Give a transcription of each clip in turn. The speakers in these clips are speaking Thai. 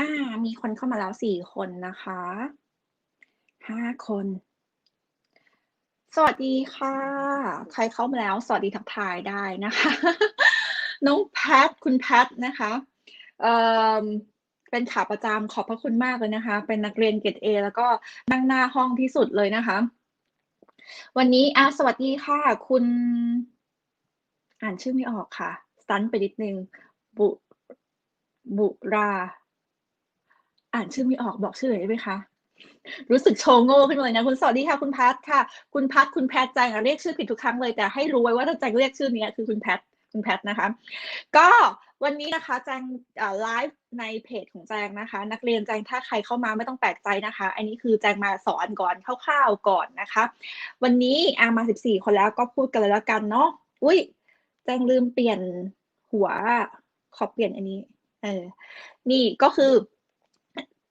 อามีคนเข้ามาแล้ว4คนนะคะ5คน สวัสดีค่ะ ใครเข้ามาแล้ว สวัสดีทักทายได้นะคะ น้องแพท คุณแพทนะคะ เอ่อเป็นขาประจำขอบพระคุณมากเลยนะคะ เป็นนักเรียนเกรดเอแล้วก็นั่งหน้าห้องที่สุดเลยนะคะ วันนี้อาสวัสดีค่ะ คุณ อ่านชื่อไม่ออกค่ะ stunt ไปนิดนึง บุบุรา อ่านชื่อไม่ออกบอกชื่อหน่อยได้ไหมคะ?รู้สึกโชว์โง่ขึ้นมาเลยนะคุณสวัสดีค่ะคุณแพทค่ะ คุณพัทคุณแพทแจงเรียกชื่อผิดทุกครั้งเลยแต่ให้รู้ไว้ว่าถ้าแจงเรียกชื่อนี้คือคุณแพทคุณแพทนะคะ ก็วันนี้นะคะแจงไลฟ์ในเพจของแจงนะคะ นักเรียนแจงถ้าใครเข้ามาไม่ต้องแปลกใจนะคะ อันนี้คือแจงมาสอนก่อนคร่าวๆก่อนนะคะ วันนี้อามา 14 คนแล้วก็พูดกันเลยแล้วกันเนาะอุ๊ยแจงลืมเปลี่ยนหัวขอเปลี่ยนอันนี้เออนี่ก็คือ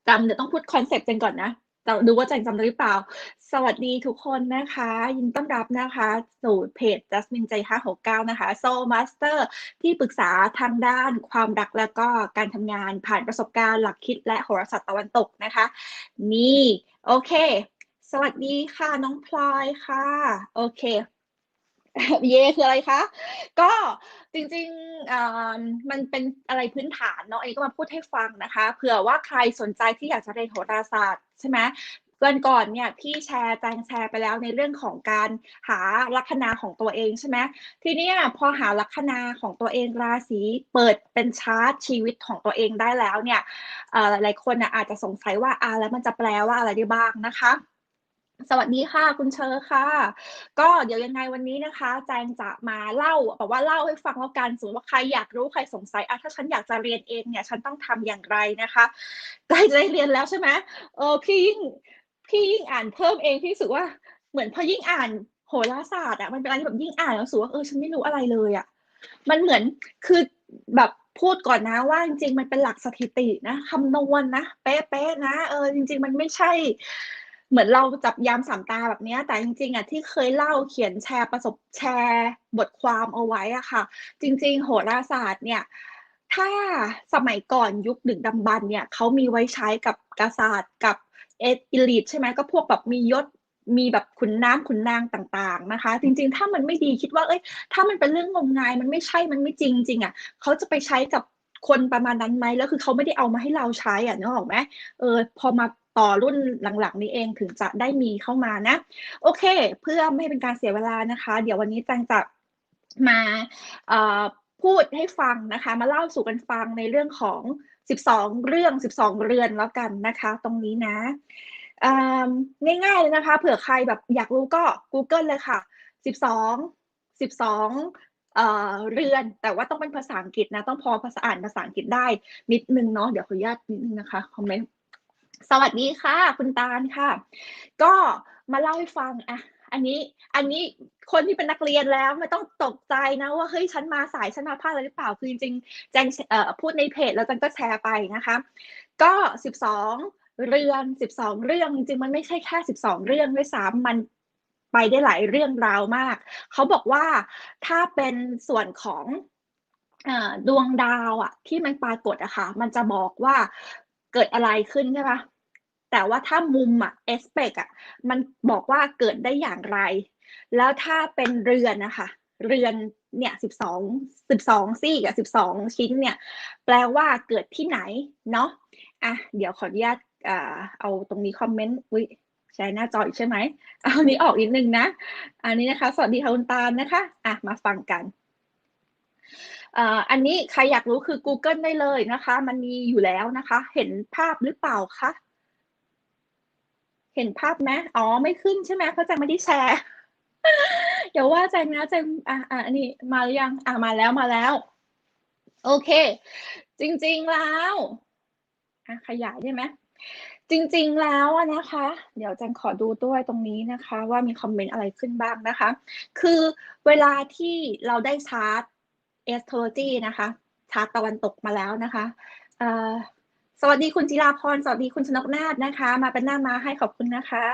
จำเดี๋ยวต้องพูดคอนเซปต์แจงก่อนนะจะดูว่าแจงจำได้หรือเปล่า สวัสดีทุกคนนะคะ ยินต้อนรับนะคะสู่เพจ Jasmine ใจ 569 นะคะ Soul Master ที่ปรึกษาทางด้านความรักและก็การทำงานผ่านประสบการณ์หลักคิดและโหราศาสตร์ตะวันตกนะคะ นี่ โอเค สวัสดีค่ะ น้องพลอยค่ะ โอเค เยคืออะไรคะ ก็จริงๆอ่ามันเป็นอะไรพื้นฐานเนาะอันนี้ก็มาพูดให้ฟังนะคะ เผื่อว่าใครสนใจที่อยากจะเรียนโหราศาสตร์ใช่ไหมวันก่อนเนี่ยพี่แชร์แจงแชร์ไปแล้วในเรื่องของการหาลัคนาของตัวเองใช่ไหมทีนี้พอหาลัคนาของตัวเองราศีเปิดเป็นชาร์ตชีวิตของตัวเองได้แล้วเนี่ยหลายๆคนน่ะอาจจะสงสัยว่าอาแล้วมันจะแปลว่าอะไรได้บ้างนะคะ สวัสดีค่ะ คุณเชอร์ค่ะ ก็เดี๋ยวยังไงวันนี้นะคะแจงจะมาเล่าแบบว่าเล่าให้ฟังแล้วกันสมมติว่าใครอยากรู้ใครสงสัยอาถ้าฉันอยากจะเรียนเองเนี่ย ฉันต้องทำอย่างไรนะคะใกล้จะได้เรียนแล้วใช่ไหมเออพี่ยิ่งพี่ยิ่งอ่านเพิ่มเองพี่รู้สึกว่าเหมือนพอยิ่งอ่านโหราศาสตร์อะมันเป็นอะไรที่แบบยิ่งอ่านแล้วรู้สึกว่าเออฉันไม่รู้อะไรเลยอะมันเหมือนคือแบบพูดก่อนนะว่าจริงๆมันเป็นหลักสถิตินะคำนวณนะเป๊ะๆนะเออจริง ๆ มันไม่ใช่ เหมือนเราจับยามสามตาแบบนี้แต่จริงๆอะที่เคยเล่าเขียนแชร์ประสบแชร์บทความเอาไว้อะค่ะ จริง ๆ โหราศาสตร์เนี่ยถ้าสมัยก่อนยุคดึกดำบรรเนี่ยเขามีไว้ใช้กับกษัตริย์กับเอ Elite ใช่ไหมก็พวกแบบมียศมีแบบขุนน้ำขุนนางต่างๆนะคะ จริง ๆ ถ้ามันไม่ดีคิดว่าเฮ้ย ถ้ามันเป็นเรื่องงมงายมันไม่ใช่มันไม่จริงจริงอะเขาจะไปใช้กับคนประมาณนั้นไหม?แล้วคือเขาไม่ได้เอามาให้เราใช้อะนึกออกไหม?เออพอมา ต่อรุ่นหลังๆ นี้เองถึงจะได้มีเข้ามานะ โอเค เพื่อไม่ให้เป็นการเสียเวลานะคะ เดี๋ยววันนี้แจงจะมาพูดให้ฟังนะคะ มาเล่าสู่กันฟังในเรื่องของ 12 เรื่อง 12 เรือนแล้วกันนะคะ ตรงนี้นะง่ายๆเลยนะคะ เผื่อใครแบบอยากรู้ก็กูเกิลเลยค่ะ 12 12เอ่อเรือน แต่ว่าต้องเป็นภาษาอังกฤษนะ ต้องพอภาษาอ่านภาษาอังกฤษได้นิดนึงเนาะ เดี๋ยวขออนุญาตนิดนึงนะคะ คอมเมนต์ สวัสดีค่ะ คุณตาลค่ะ ก็มาเล่าให้ฟังอะอันนี้อันนี้คนที่เป็นนักเรียนแล้วไม่ต้องตกใจนะว่าเฮ้ยฉันมาสายฉันมาพลาดอะไรหรือเปล่าคือจริงๆแจงพูดในเพจแล้วแจงก็แชร์ไปนะคะ ก็ 12 เรื่อน12 เรื่องจริงๆมันไม่ใช่แค่ 12 เรื่องด้วยซ้ำมันไปได้หลายเรื่องราวมาก เขาบอกว่าถ้าเป็นส่วนของอดวงดาวอะที่มันปรากฏอะค่ะมันจะบอกว่า เกิดอะไรขึ้นใช่ปล่าแต่ว่าถ้ามุมอะ aspect อะมันบอกว่าเกิดได้อย่างไร แล้วถ้าเป็นเรือนนะคะ เรือนเนี่ย12 12ซีกอะ12ชิ้นเนี่ย แปลว่าเกิดที่ไหนเนาะอะเดี๋ยวขออนุญาตอ่าเอาตรงนี้คอมเมนต์อุ๊ยแชร์หน้าจออีกใช่ไหม?เอาอันนี้ออกนิดหนึ่งนะ อันนี้นะคะ สวัสดีค่ะคุณตาลนะคะอะมาฟังกัน อันนี้ใครอยากรู้คือกูเกิลได้เลยนะคะ มันมีอยู่แล้วนะคะ เห็นภาพหรือเปล่าคะ?เห็นภาพไหม?อ๋อ ไม่ขึ้นใช่ไหม?เพราะแจงไม่ได้แชร์อย่าว่าแจงนะแจงอ่าๆอันนี้มาหรือยัง?อาแล้วมาแล้ว โอเค จริงๆแล้วอะขยายได้ไหม?จริงๆแล้วอะนะคะ เดี๋ยวแจงขอดูด้วยตรงนี้นะคะ ว่ามีคอมเมนต์อะไรขึ้นบ้างนะคะ คือเวลาที่เราได้ชาร์ต Astrology นะคะ ชาร์ตตะวันตกมาแล้วนะคะสวัสดีคุณจิราพร สวัสดีคุณชนกนาฏนะคะ มาเป็นหน้ามาให้ขอบคุณนะคะ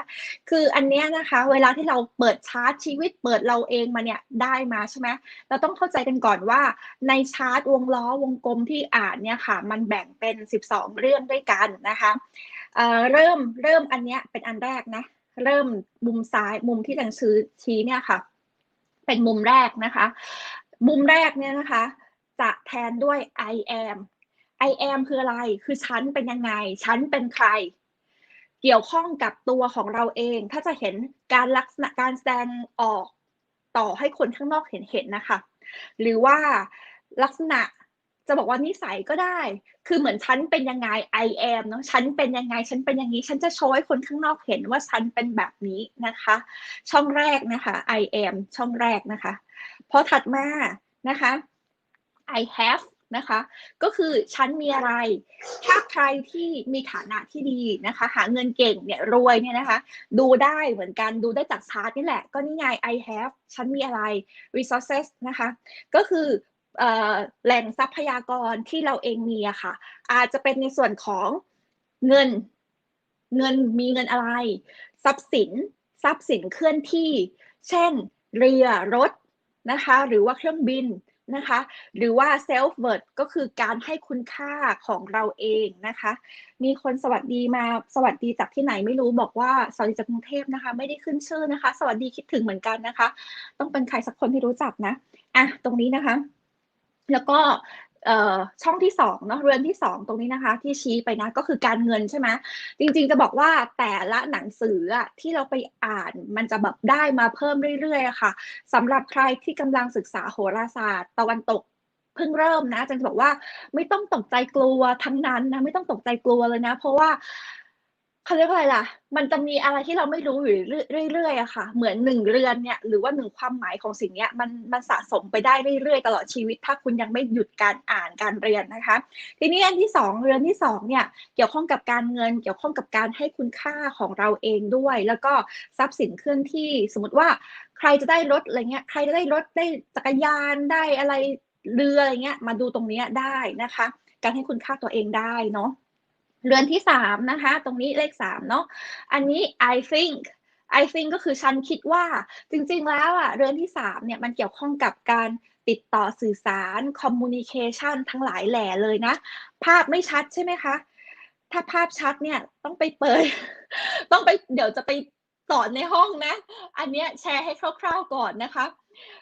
คืออันเนี้ยนะคะ เวลาที่เราเปิดชาร์ตชีวิตเปิดเราเองมาเนี่ยได้มาใช่ไหมเราต้องเข้าใจกันก่อนว่าในชาร์ตวงล้อวงกลมที่อ่านเนี่ยค่ะ มันแบ่งเป็น 12 เรื่องด้วยกันนะคะเเริ่มเริ่มอันเนี้ยเป็นอันแรกนะ เริ่มมุมซ้ายมุมที่หนังสือชี้เนี่ยค่ะ เป็นมุมแรกนะคะ มุมแรกเนี่ยนะคะ จะแทนด้วย I am I am คืออะไร คือฉันเป็นยังไง ฉันเป็นใคร เกี่ยวข้องกับตัวของเราเอง ถ้าจะเห็นการลักษณะการแสดงออกต่อให้คนข้างนอกเห็นเห็นนะคะ หรือว่าลักษณะ จะบอกว่านิสัยก็ได้ คือเหมือนฉันเป็นยังไง I am เนาะ ฉันเป็นยังไง ฉันเป็นอย่างนี้ ฉันจะโชว์ให้คนข้างนอกเห็นว่าฉันเป็นแบบนี้นะคะ ช่องแรกนะคะ I am ช่องแรกนะคะ พอถัดมานะคะ I have นะคะ ก็คือฉันมีอะไร ถ้าใครที่มีฐานะที่ดีนะคะ หาเงินเก่งเนี่ยรวยเนี่ยนะคะ ดูได้เหมือนกันดูได้จากชาร์ตนี่แหละ ก็นี่ไง I have ฉันมีอะไร resources นะคะ ก็คือ แหล่งทรัพยากรที่เราเองมีอะค่ะ อาจจะเป็นในส่วนของเงินเงินมีเงินอะไร ทรัพย์สินทรัพย์สินเคลื่อนที่ เช่นเรือรถนะคะ หรือว่าเครื่องบินนะคะ หรือว่า self worth ก็คือการให้คุณค่าของเราเองนะคะ มีคนสวัสดีมาสวัสดีจากที่ไหนไม่รู้บอกว่าสวัสดีจากกรุงเทพนะคะ ไม่ได้ขึ้นชื่อนะคะ สวัสดีคิดถึงเหมือนกันนะคะ ต้องเป็นใครสักคนที่รู้จักนะอะตรงนี้นะคะ แล้วก็ช่องที่สองเนาะเรือนที่สองตรงนี้นะคะ ที่ชี้ไปนะก็คือการเงินใช่ไหมจริงๆจะบอกว่าแต่ละหนังสืออะที่เราไปอ่านมันจะแบบได้มาเพิ่มเรื่อยๆค่ะสำหรับใครที่กำลังศึกษาโหราศาสตร์ ตะวันตกเพิ่งเริ่มนะจะบอกว่าไม่ต้องตกใจกลัวทั้งนั้นนะไม่ต้องตกใจกลัวเลยนะ เพราะว่า เขาเรียกว่าอะไรล่ะ มันจะมีอะไรที่เราไม่รู้อยู่เรื่อยๆอะค่ะ เหมือนหนึ่งเรือนเนี่ยหรือว่าหนึ่งความหมายของสิ่งเนี้ยมันมันสะสมไปได้เรื่อยๆตลอดชีวิต ถ้าคุณยังไม่หยุดการอ่านการเรียนนะคะ ทีนี้อันที่สองเรือนที่สองเนี่ยเกี่ยวข้องกับการเงิน เกี่ยวข้องกับการให้คุณค่าของเราเองด้วย แล้วก็ทรัพย์สินเคลื่อนที่สมมติว่าใครจะได้รถอะไรเงี้ยใครจะได้รถได้จักรยานได้อะไรเรืออะไรเงี้ยมาดูตรงนี้ได้นะคะ การให้คุณค่าตัวเองได้เนาะ เรือนที่สามนะคะ ตรงนี้เลขสามเนาะอันนี้ I think I think ก็คือฉันคิดว่าจริงๆแล้วอะเรือนที่สามเนี่ยมันเกี่ยวข้องกับการติดต่อสื่อสาร communication ทั้งหลายแหล่เลยนะ ภาพไม่ชัดใช่ไหมคะ ถ้าภาพชัดเนี่ยต้องไปเปิด ต้องไปเดี๋ยวจะไปสอนในห้องนะ อันนี้แชร์ให้คร่าวๆก่อนนะคะ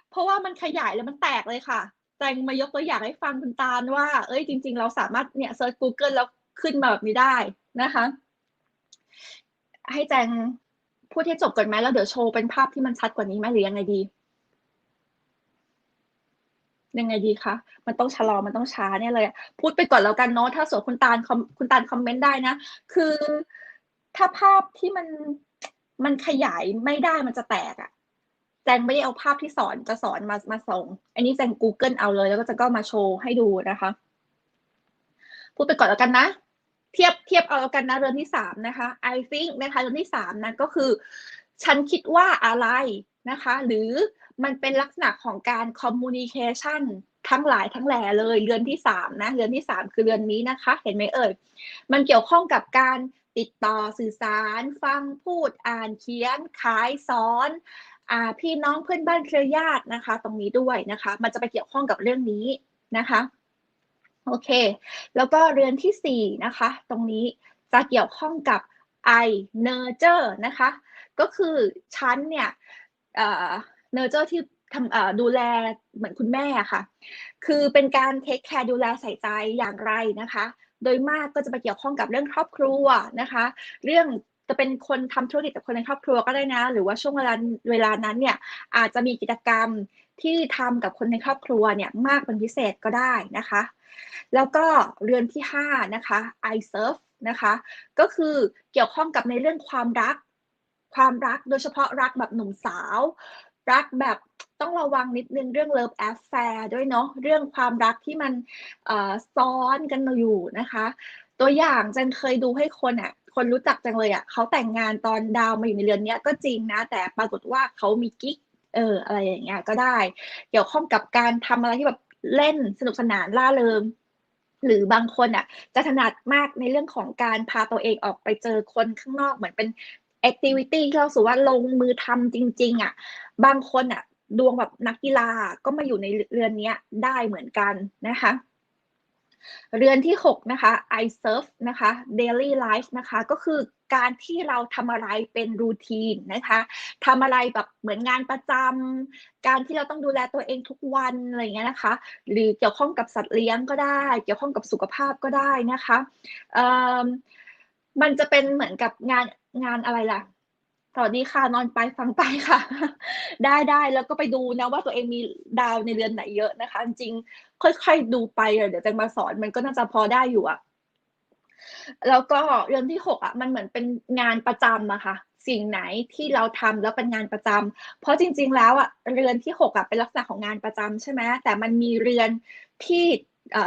เพราะว่ามันขยายแล้วมันแตกเลยค่ะแจงมายกตัวอย่างให้ฟังคุณตาลว่า เอ้ยจริง ๆ เราสามารถเนี่ยเซิร์ช Google แล้ว ขึ้นมาแบบนี้ได้นะคะ ให้แจงพูดให้จบก่อนไหมแล้วเดี๋ยวโชว์เป็นภาพที่มันชัดกว่านี้ไหมหรือยังไงดี ยังไงดีคะมันต้องชะลอมันต้องช้าเนี่ยเลยพูดไปก่อนแล้วกันเนาะถ้าส่วนคุณตาลคุณตาลคอมเมนต์ได้นะ คือถ้าภาพที่มันมันขยายไม่ได้มันจะแตกอะแจงไม่ได้เอาภาพที่สอนจะสอนมามาส่ง อันนี้แจง Google เอาเลย แล้วก็จะก็มาโชว์ให้ดูนะคะ พูดไปก่อนแล้วกันนะ เทียบเทียบเอาแล้วกันนะเรือนที่สามนะคะ I think นะคะเรือนที่สามนะก็คือ ฉันคิดว่าอะไรนะคะ หรือมันเป็นลักษณะของการ communication ทั้งหลายทั้งแหล่เลยเรือนที่สามนะเรือนที่สามคือเรือนนี้นะคะ เห็นไหมเอ่ยมันเกี่ยวข้องกับการติดต่อสื่อสาร ฟังพูดอ่านเขียนขายสอนอ่าพี่น้องเพื่อนบ้านเครือญาตินะคะ ตรงนี้ด้วยนะคะ มันจะไปเกี่ยวข้องกับเรื่องนี้นะคะ โอเค แล้วก็เรือนที่สี่นะคะ ตรงนี้จะเกี่ยวข้องกับ I nurture นะคะ ก็คือฉันเนี่ยเอ่อ nurture ที่ทำดูแลเหมือนคุณแม่ค่ะ คือเป็นการเทคแคร์ดูแลใส่ใจอย่างไรนะคะ โดยมากก็จะไปเกี่ยวข้องกับเรื่องครอบครัวนะคะ เรื่องจะเป็นคนทำธุรกิจกับคนในครอบครัวก็ได้นะ หรือว่าช่วงเวลาเวลานั้นเนี่ยอาจจะมีกิจกรรมที่ทำกับคนในครอบครัวเนี่ยมากเป็นพิเศษก็ได้นะคะ แล้วก็เรือนที่ 5 นะคะ I serve นะคะ ก็คือเกี่ยวข้องกับในเรื่องความรัก ความรักโดยเฉพาะรักแบบหนุ่มสาว รักแบบต้องระวังนิดนึงเรื่อง love affair ด้วยเนาะเรื่องความรักที่มันซ้อนกันอยู่นะคะ ตัวอย่างจันเคยดูให้คนอะคนรู้จักจังเลยอะเขาแต่งงานตอนดาวมาอยู่ในเรือนนี้ก็จริงนะ แต่ปรากฏว่าเขามีกิ๊กเอออะไรอย่างเงี้ยก็ได้ เกี่ยวข้องกับการทำอะไรที่แบบ เล่นสนุกสนานล่าเริงหรือบางคนอะจะถนัดมากในเรื่องของการพาตัวเองออกไปเจอคนข้างนอกเหมือนเป็นแอคทิวิตี้ที่เราสูว่าลงมือทำจริง ๆ อะ บางคนอะ ดวงแบบนักกีฬาก็มาอยู่ในเรือนนี้ได้เหมือนกันนะคะ เรือนที่ 6 นะคะ I serve นะคะ daily life นะคะ ก็คือ การที่เราทำอะไรเป็นรูทีนนะคะทำอะไรแบบเหมือนงานประจำการที่เราต้องดูแลตัวเองทุกวันอะไรเงี้ยนะคะ หรือเกี่ยวข้องกับสัตว์เลี้ยงก็ได้ เกี่ยวข้องกับสุขภาพก็ได้นะคะมันจะเป็นเหมือนกับงานงานอะไรล่ะสวัสดีค่ะนอนไปฟังไปค่ะ ได้ได้แล้วก็ไปดูนะว่าตัวเองมีดาวในเรือนไหนเยอะนะคะ จริงค่อยๆดูไปเดี๋ยวจะมาสอนมันก็น่าจะพอได้อยู่อะ แล้วก็เรือนที่หกอะมันเหมือนเป็นงานประจำอะค่ะ สิ่งไหนที่เราทำแล้วเป็นงานประจำเพราะจริง ๆ แล้วอะเรือนที่หกอะเป็นลักษณะของงานประจำใช่ไหมแต่มันมีเรือนที่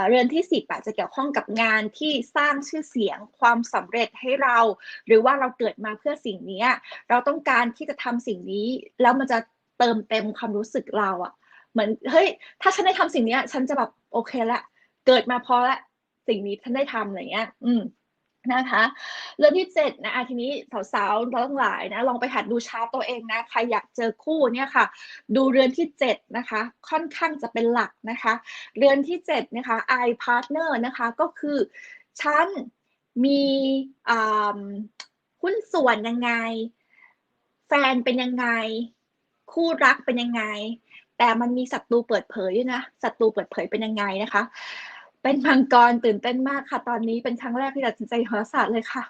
เรือนที่สิบจะเกี่ยวข้องกับงานที่สร้างชื่อเสียงความสำเร็จให้เรา หรือว่าเราเกิดมาเพื่อสิ่งนี้เราต้องการที่จะทำสิ่งนี้ แล้วมันจะเติมเต็มความรู้สึกเราอะเหมือนเฮ้ยถ้าฉันได้ทำสิ่งนี้ฉันจะแบบโอเคละเกิดมาพอละ สิ่งนี้ฉันได้ทำอะไรเงี้ย อืมนะคะเรื่องที่เจ็ดนะทีนี้สาวๆราทั้งหลายนะลองไปหัดดูชาตตัวเองนะใครอยากเจอคู่เนี่ยค่ะ ดูเรือนที่เจ็ดนะคะค่อนข้างจะเป็นหลักนะคะ เรือนที่เจ็ดนะคะ I partner นะคะก็คือฉันมีหุ้นส่วนยังไง แฟนเป็นยังไง คู่รักเป็นยังไง แต่มันมีศัตรูเปิดเผยด้วยนะศัตรูเปิดเผยเป็นยังไงนะคะ เป็นมังกรตื่นเต้นมากค่ะ ตอนนี้เป็นครั้งแรกที่ตัดสินใจโหราศาสตร์เลยค่ะ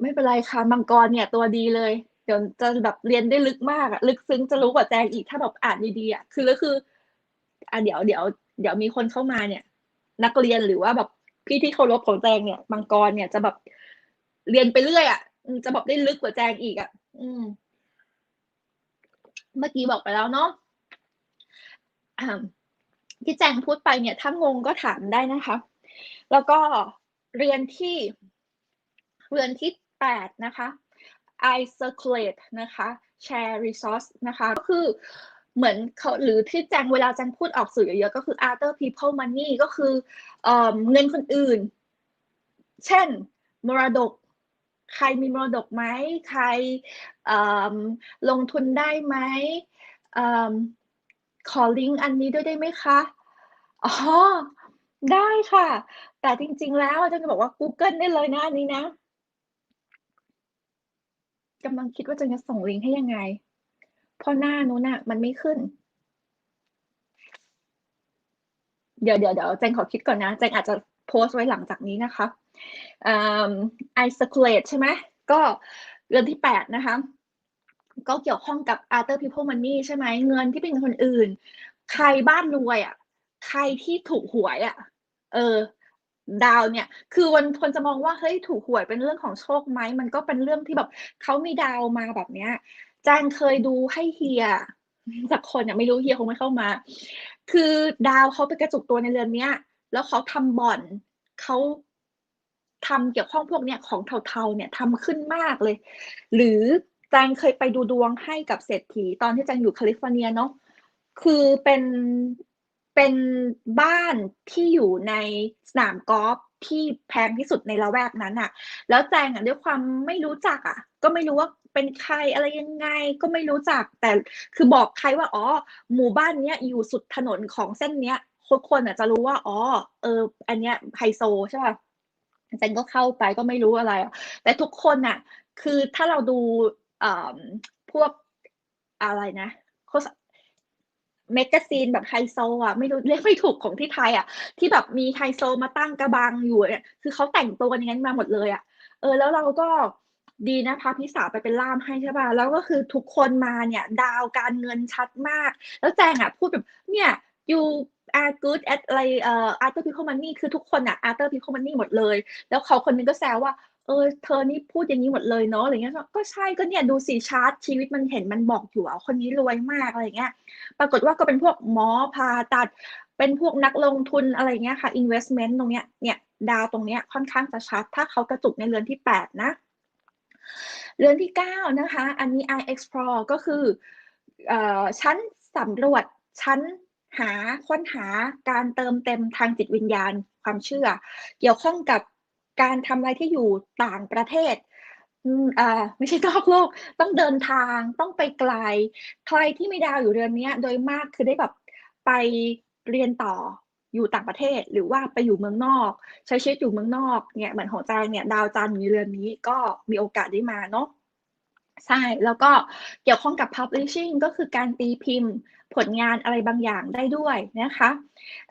ไม่เป็นไรค่ะมังกรเนี่ย ตัวดีเลยเดี๋ยวจะแบบเรียนได้ลึกมากอะลึกซึ้งจะรู้กว่าแจงอีกถ้าแบบอ่านดีๆอะคือแล้วคือ อะเดี๋ยวเดี๋ยวเดี๋ยวมีคนเข้ามาเนี่ย นักเรียนหรือว่าแบบพี่ที่เคารพของแจงเนี่ยมังกรเนี่ยจะแบบเรียนไปเรื่อยอะจะแบอกได้ลึกกว่าแจงอีกอะอืม เมื่อกี้บอกไปแล้วเนาะ ที่แจงพูดไปเนี่ยถ้างงก็ถามได้นะคะ แล้วก็เรียนที่เรียนที่แปดนะคะ I circulate นะคะ share resource นะคะ ก็คือเหมือนเขาหรือที่แจงเวลาแจงพูดออกสื่อเยอะๆก็คือ other people money ก็คือเงินคนอื่น เช่น มรดก ใครมีมรดกไหม ใครลงทุนได้ไหม ขอลิงก์อันนี้ด้วยได้ไหมคะ อ๋อ ได้ค่ะ แต่จริง ๆ แล้วอาจารย์จะบอกว่า Google ได้เลยนะอันนี้นะกำลังคิดว่าจะจะส่งลิงก์ให้ยังไง เพราะหน้านู้นน่ะมันไม่ขึ้น เดี๋ยวเดี๋ยวเดี๋ยวแจงขอคิดก่อนนะแจงอาจจะโพสต์ไว้หลังจากนี้นะคะอ่า I circulate ใช่ไหม ก็เดือนที่แปดนะคะ ก็เกี่ยวข้องกับ other people money ใช่ไหมเงินที่เป็นคนอื่น ใครบ้านรวยอะ ใครที่ถูกหวยอะ เออ ดาวเนี่ย คือวันคนจะมองว่าเฮ้ยถูกหวยเป็นเรื่องของโชคไหมมันก็เป็นเรื่องที่แบบเขามีดาวมาแบบเนี้ยแจงเคยดูให้เฮียจากคนเนี่ยไม่รู้เฮียคงไม่เข้ามา คือดาวเขาไปกระจุกตัวในเรือนเนี้ย แล้วเขาทำบ่อนเขาทำเกี่ยวข้องพวกเนี้ยของเทาๆเนี่ยทำขึ้นมากเลย หรือ แจงเคยไปดูดวงให้กับเศรษฐีตอนที่แจงอยู่แคลิฟอร์เนียเนาะคือเป็นเป็นบ้านที่อยู่ในสนามกอล์ฟที่แพงที่สุดในละแวกนั้นอะแล้วแจงอะด้วยความไม่รู้จักอะก็ไม่รู้ว่าเป็นใครอะไรยังไงก็ไม่รู้จัก แต่คือบอกใครว่าอ๋อหมู่บ้านเนี้ยอยู่สุดถนนของเส้นเนี้ยคนคนอะจะรู้ว่าอ๋อเออ อันเนี้ยไฮโซใช่ป่ะแจงก็เข้าไปก็ไม่รู้อะไร แต่ทุกคนอะคือถ้าเราดู พวกอะไรนะโฆษเมกาซีนแบบไฮโซอะไม่รู้เรียกไม่ถูกของที่ไทยอะ ที่แบบมีไฮโซมาตั้งกระบังอยู่เนี่ยคือเขาแต่งตัวกันอย่างนั้นมาหมดเลยอะ เออ แล้วเราก็ดีนะพาพี่สาไปเป็นล่ามให้ใช่ป่ะแล้วก็คือทุกคนมาเนี่ย ดาวการเงินชัดมาก แล้วแจงอะพูดแบบเนี่ย you are good at อะไรเอ่อ after people money คือทุกคนอะ after people money หมดเลย แล้วเขาคนนึงก็แซวว่า เออเธอนี่พูดอย่างนี้หมดเลยเนาะอะไรเงี้ยก็ใช่ก็เนี่ยดูสีชาร์ตชีวิตมันเห็นมันบอกอยู่ว่าคนนี้รวยมากอะไรเงี้ย ปรากฏว่าก็เป็นพวกหมอผ่าตัด เป็นพวกนักลงทุนอะไรเงี้ยค่ะ investment ตรงเนี้ยเนี่ยดาวตรงเนี้ยค่อนข้างจะชัด ถ้าเขากระจุกในเรือนที่แปดนะ เรือนที่เก้านะคะ อันนี้ I explore ก็คือเอ่อชั้นสำรวจชั้นหาค้นหาการเติมเต็มทางจิตวิญญาณความเชื่อ เกี่ยวข้องกับ การทำอะไรที่อยู่ต่างประเทศอ่าไม่ใช่นอกโลก ต้องเดินทางต้องไปไกล ใครที่มีดาวอยู่เรือนนี้โดยมากคือได้แบบไปเรียนต่ออยู่ต่างประเทศหรือว่าไปอยู่เมืองนอก ใช้ชีวิตอยู่เมืองนอกเนี่ยเหมือนของแจงเนี่ยดาวจันทร์อยู่ในเรือนนี้ก็มีโอกาสได้มาเนาะใช่ แล้วก็เกี่ยวข้องกับ publishing ก็คือการตีพิมพ์ ผลงานอะไรบางอย่างได้ด้วยนะคะ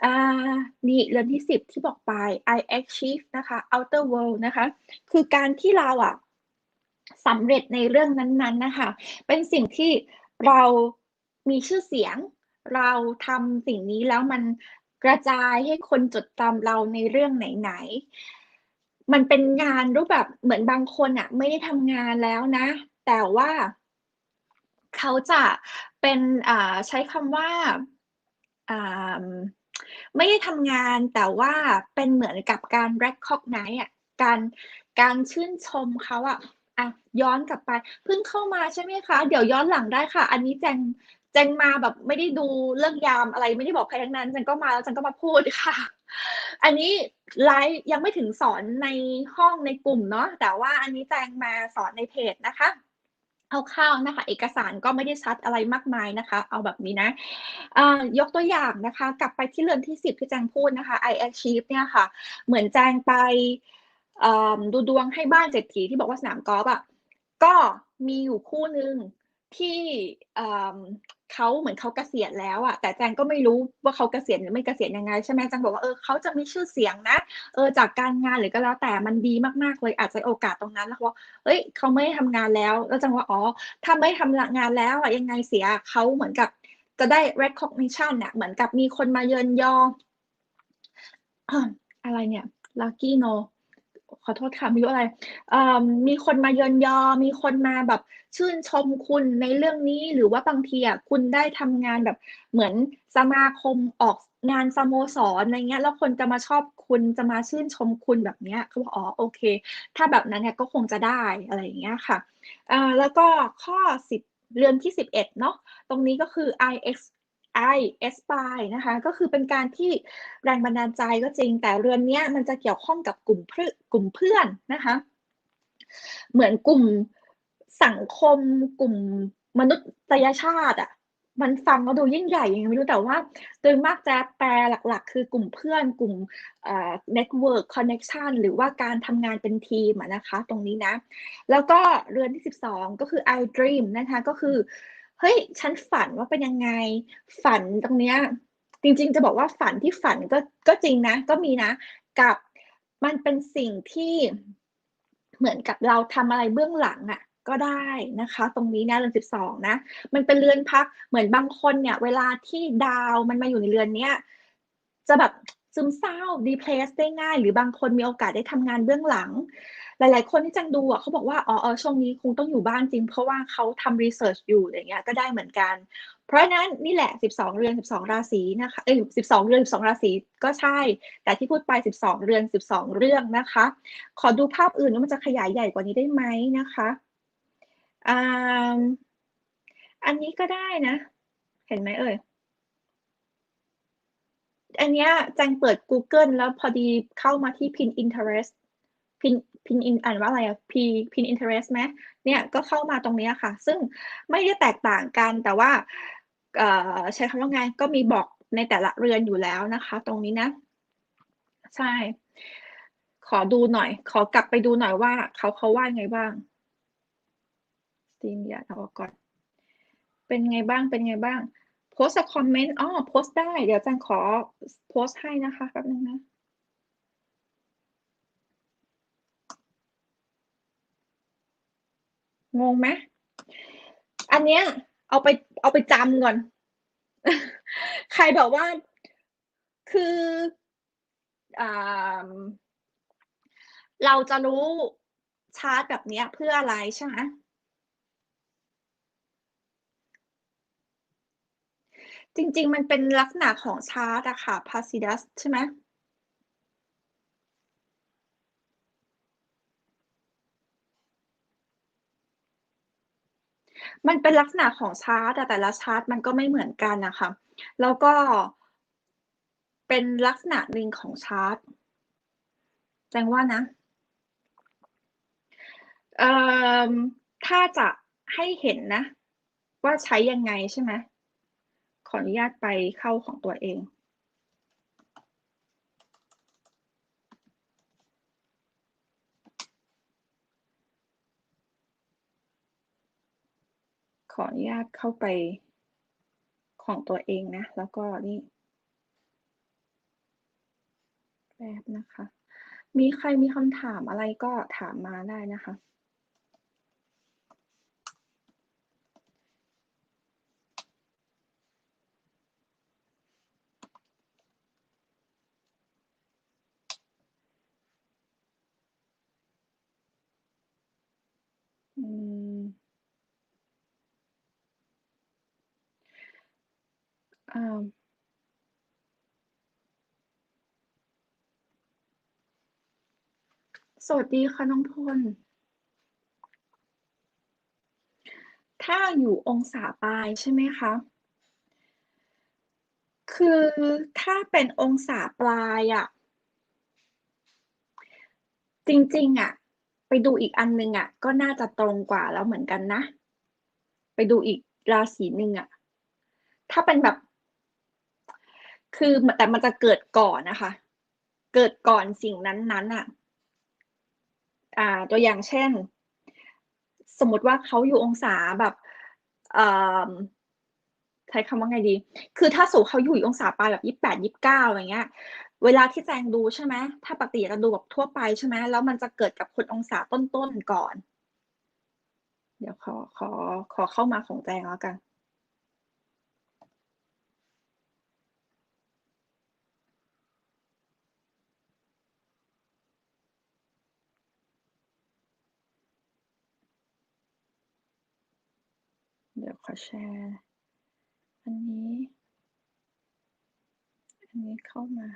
อ่านี่เรือนที่ 10 ที่บอกไป I achieve นะคะ outer world นะคะ คือการที่เราอะสำเร็จในเรื่องนั้นๆนะคะ เป็นสิ่งที่เรามีชื่อเสียง เราทำสิ่งนี้แล้วมันกระจายให้คนจดจำเราในเรื่องไหนๆ มันเป็นงานรูปแบบเหมือนบางคนอะไม่ได้ทำงานแล้วนะ แต่ว่า เขาจะเป็นอ่าใช้คำว่าอ่าไม่ได้ทำงานแต่ว่าเป็นเหมือนกับการ recognize อะการการชื่นชมเขาอะอะย้อนกลับไปเพิ่งเข้ามาใช่ไหมคะ เดี๋ยวย้อนหลังได้ค่ะ อันนี้แจงแจงมาแบบไม่ได้ดูเรื่องยามอะไรไม่ได้บอกใครทั้งนั้นแจงก็มาแล้วแจงก็มาพูดค่ะ อันนี้ไลฟ์ยังไม่ถึงสอนในห้องในกลุ่มเนาะแต่ว่าอันนี้แจงมาสอนในเพจนะคะ เอาข้าวนะคะ เอกสารก็ไม่ได้ชัดอะไรมากมายนะคะ เอาแบบนี้นะยกตัวอย่างนะคะ กลับไปที่เรือนที่สิบที่แจงพูดนะคะ I achieve เนี่ยค่ะ เหมือนแจงไปดูดวงให้บ้านเศรษฐีที่บอกว่าสนามกอล์ฟอะก็มีอยู่คู่หนึ่งที่ เขาเหมือนเขาเกษียณแล้วอะแต่แจงก็ไม่รู้ว่าเขาเกษียณหรือไม่เกษียณยังไงใช่ไหมแจงบอกว่าเออเขาจะมีชื่อเสียงนะเออจากการงานหรือก็แล้วแต่มันดีมากๆเลยอาจจะโอกาสตรงนั้นแล้วว่าเฮ้ยเขาไม่ทำงานแล้ว แล้วจังว่าอ๋อถ้าไม่ทำงานแล้วอะยังไงเสียเขาเหมือนกับจะได้ recognition เนี่ยเหมือนกับมีคนมาเยินยออะไรเนี่ย lucky no ขอโทษค่ะไม่รู้อะไรมีคนมาเยินยอ มีคนมาแบบชื่นชมคุณในเรื่องนี้ หรือว่าบางทีอะคุณได้ทำงานแบบเหมือนสมาคมออกงานสโมสรอะไรเงี้ย แล้วคนจะมาชอบคุณจะมาชื่นชมคุณแบบเนี้ยเขาบอกอ๋อโอเค ถ้าแบบนั้นเนี่ยก็คงจะได้อะไรอย่างเงี้ยค่ะแล้วก็ข้อสิบเรือนที่สิบเอ็ดเนาะตรงนี้ก็คือ IX I S by นะคะ ก็คือเป็นการที่แรงบันดาลใจก็จริง แต่เรือนนี้มันจะเกี่ยวข้องกับกลุ่มเพื่อกลุ่มเพื่อนนะคะ เหมือนกลุ่มสังคม กลุ่มมนุษยชาติอะมันฟังแล้วดูยิ่งใหญ่ยังไม่รู้แต่ว่าโดยมากจะแปลหลักๆ คือกลุ่มเพื่อนกลุ่มเอ่อ network connection หรือว่าการทำงานเป็นทีมนะคะ ตรงนี้นะ แล้วก็เรือนที่ 12 ก็คือ I dream นะคะ ก็คือ เฮ้ย ฉันฝันว่าเป็นยังไง ฝันตรงเนี้ย จริงๆจะบอกว่าฝันที่ฝันก็ก็จริงนะ ก็มีนะ กับมันเป็นสิ่งที่เหมือนกับเราทำอะไรเบื้องหลังอะ่ะก็ได้นะคะ ตรงนี้นะเรือนสิบสองนะ มันเป็นเรือนพักเหมือนบางคนเนี่ย เวลาที่ดาวมันมาอยู่ในเรือนเนี้ยจะแบบ ซึมเศร้าดีเพลสได้ง่าย หรือบางคนมีโอกาสได้ทำงานเบื้องหลัง หลาย ๆ คนที่จังดูอะเขาบอกว่าอ๋อช่วงนี้คงต้องอยู่บ้านจริง เพราะว่าเขาทำรีเสิร์ชอยู่อย่างเงี้ยก็ได้เหมือนกัน เพราะนั้นนี่แหละ 12 เรือน 12 ราศีนะคะเอ้ย12 เรือน 12 ราศีก็ใช่ แต่ที่พูดไป 12 เรือน 12 เรื่องนะคะ ขอดูภาพอื่นว่ามันจะขยายใหญ่กว่านี้ได้ไหมนะคะออันนี้ก็ได้นะ เห็นไหมเอ่ย อันนี้จังเปิด Google แล้วพอดีเข้ามาที่ Pin Interest พินพินอินอ่านว่าอะไรอะพีพินอินเทอร์เรสไหมเนี่ยก็เข้ามาตรงนี้ค่ะ ซึ่งไม่ได้แตกต่างกันแต่ว่าใช้คำว่าไงก็มีบอกในแต่ละเรือนอยู่แล้วนะคะ ตรงนี้นะ ใช่ ขอดูหน่อย ขอกลับไปดูหน่อยว่า เขาเขาว่าไงบ้างสตีมอย่าเอาก่อน เป็นไงบ้างเป็นไงบ้าง โพสต์คอมเมนต์อ๋อโพสต์ได้ เดี๋ยวจังขอโพสต์ให้นะคะแป๊บนึงนะงงไหมอันเนี้ย เอาไปเอาไปจำก่อน ใครบอกว่าคืออเราจะรู้ชาร์ตแบบนี้เพื่ออะไรใช่ไหม จริง ๆ มันเป็นลักษณะของชาร์ตอะค่ะพาซิดัสใช่ไหมมันเป็นลักษณะของชาร์ตแต่ละชาร์ตมันก็ไม่เหมือนกันนะคะ แล้วก็เป็นลักษณะหนึ่งของชาร์ตแจงว่านะถ้าจะให้เห็นนะ ว่าใช้ยังไงใช่ไหม ขออนุญาตไปเข้าของตัวเอง ขออนุญาตเข้าไปของตัวเองนะ แล้วก็นี่แป๊บนะคะ มีใครมีคำถามอะไรก็ถามมาได้นะคะ อืม เอ่อ สวัสดีค่ะน้องพล ถ้าอยู่องศาปลายใช่ไหมคะ คือถ้าเป็นองศาปลายอะจริงๆอะไปดูอีกอันหนึ่งอะก็น่าจะตรงกว่าแล้วเหมือนกันนะ ไปดูอีกราศีหนึ่งอะถ้าเป็นแบบ คือแต่มันจะเกิดก่อนนะคะ เกิดก่อนสิ่งนั้นๆน่ะอ่า ตัวอย่างเช่น สมมติว่าเขาอยู่องศาแบบใช้คำว่าไงดี คือถ้าสมมุติเขาอยู่องศาปลายแบบ28-29อย่างเงี้ย เวลาที่แจงดูใช่ไหม ถ้าปกติจะดูแบบทั่วไปใช่ไหม แล้วมันจะเกิดกับคนองศาต้นๆก่อน เดี๋ยวขอขอขอเข้ามาของแจงแล้วกัน เดี๋ยวขอแชร์ อันนี้ อันนี้เข้ามา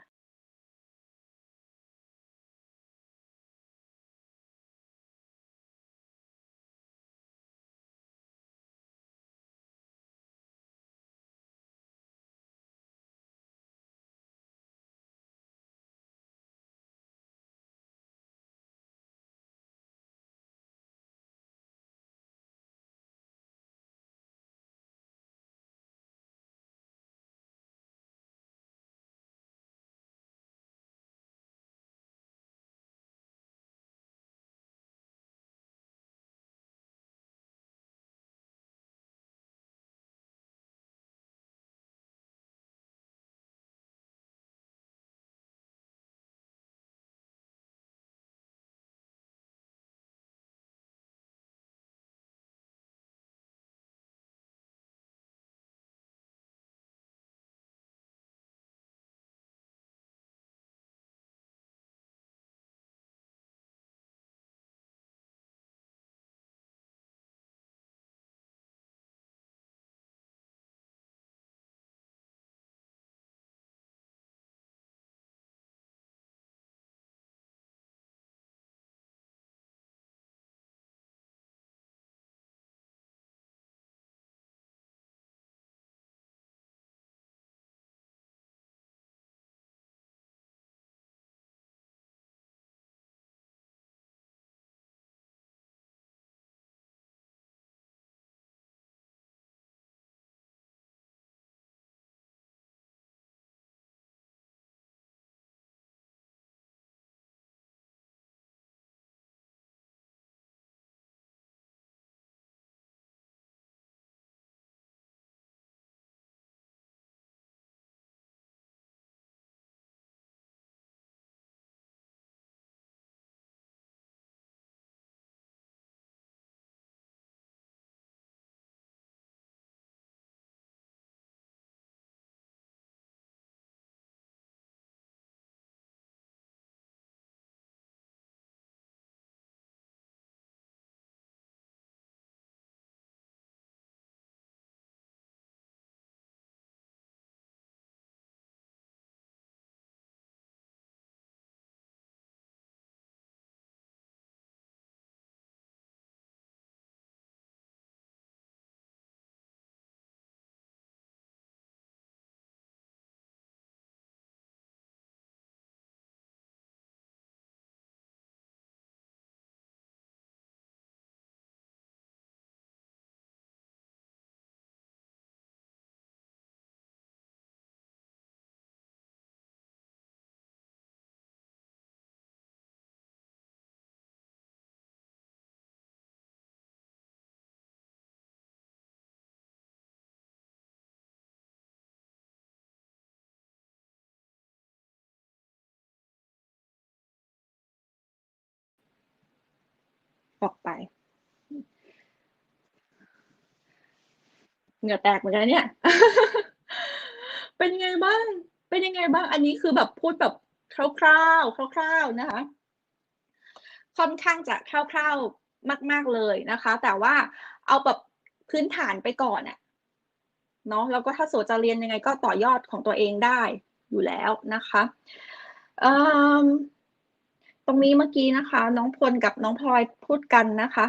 ออกไป เหงื่อแตกเหมือนกันเนี่ย เป็นยังไงบ้าง เป็นยังไงบ้าง อันนี้คือแบบพูดแบบคร่าวๆ คร่าวๆ นะคะ ค่อนข้างจะคร่าวๆ มาก ๆ เลยนะคะ แต่ว่าเอาแบบพื้นฐานไปก่อนอะเนาะ แล้วก็ถ้าสจะเรียนยังไงก็ต่อยอดของตัวเองได้อยู่แล้วนะคะออ ตรงนี้เมื่อกี้นะคะ น้องพลกับน้องพลอยพูดกันนะคะ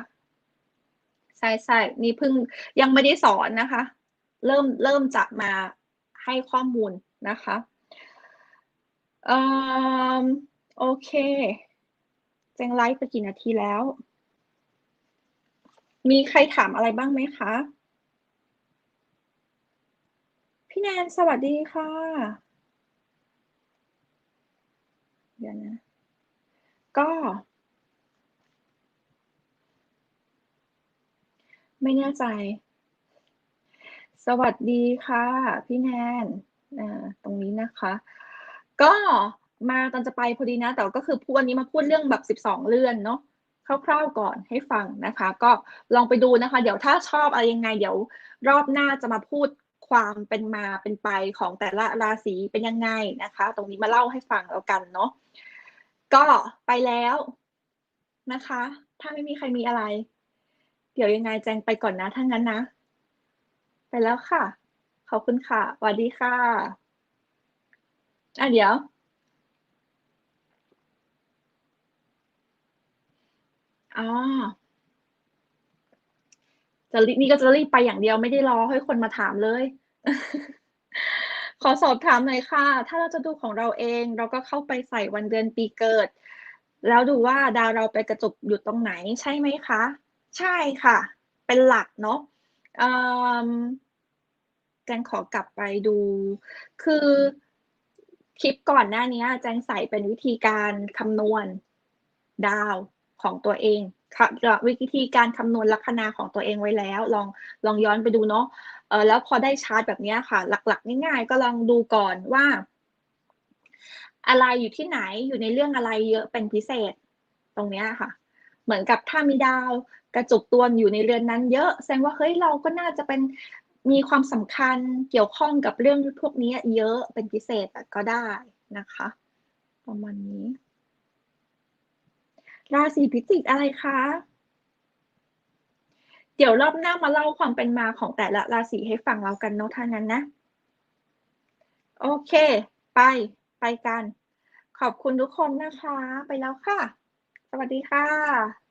ใช่ๆนี่เพิ่งยังไม่ได้สอนนะคะ เริ่มเริ่มจะมาให้ข้อมูลนะคะเอ่อโอเคแจงไลฟ์ไปกี่นาทีแล้ว?มีใครถามอะไรบ้างไหมคะ?พี่แนนสวัสดีค่ะ เดี๋ยวนะ ก็ ไม่แน่ใจ สวัสดีค่ะ พี่แนนตรงนี้นะคะ ก็มาตอนจะไปพอดีนะ แต่ก็คือพูดวันนี้มาพูดเรื่องแบบ 12เรือนเนาะคร่าวๆก่อนให้ฟังนะคะ ก็ลองไปดูนะคะ เดี๋ยวถ้าชอบอะไรยังไง เดี๋ยวรอบหน้าจะมาพูดความเป็นมาเป็นไปของแต่ละราศีเป็นยังไงนะคะ ตรงนี้มาเล่าให้ฟังแล้วกันเนาะ ก็ไปแล้วนะคะ ถ้าไม่มีใครมีอะไร เดี๋ยวยังไงแจงไปก่อนนะถ้างั้นนะ ไปแล้วค่ะ ขอบคุณค่ะสวัสดีค่ะอาเดี๋ยวอ๋อจะรีนี่ก็จะรีบไปอย่างเดียวไม่ได้รอให้คนมาถามเลย ขอสอบถามหน่อยค่ะ ถ้าเราจะดูของเราเอง เราก็เข้าไปใส่วันเดือนปีเกิด แล้วดูว่าดาวเราไปกระจุกอยู่ตรงไหนใช่ไหมคะ?ใช่ค่ะ เป็นหลักเนาะอ่อแจงขอกลับไปดู คือคลิปก่อนหน้านี้แจงใส่เป็นวิธีการคำนวณดาวของตัวเองคะจะวิธีการคำนวณลัคนาของตัวเองไว้แล้ว ลองลองย้อนไปดูเนาะ เออแล้วพอได้ชาร์ตแบบนี้ค่ะ หลักๆ ง่ายๆ ก็ลองดูก่อนว่า อะไรอยู่ที่ไหนอยู่ในเรื่องอะไรเยอะเป็นพิเศษ ตรงเนี้ยค่ะ เหมือนกับถ้ามีดาวกระจุกตัวอยู่ในเรือนนั้นเยอะ แสดงว่าเฮ้ยเราก็น่าจะเป็นมีความสำคัญเกี่ยวข้องกับเรื่องพวกนี้เยอะเป็นพิเศษก็ได้นะคะ ประมาณนี้ ราศีพิจิกอะไรคะ? เดี๋ยวรอบหน้ามาเล่าความเป็นมาของแต่ละราศีให้ฟังเรากันเนาะท่านั้นนะ โอเค ไป ไปกัน ขอบคุณทุกคนนะคะ ไปแล้วค่ะ สวัสดีค่ะ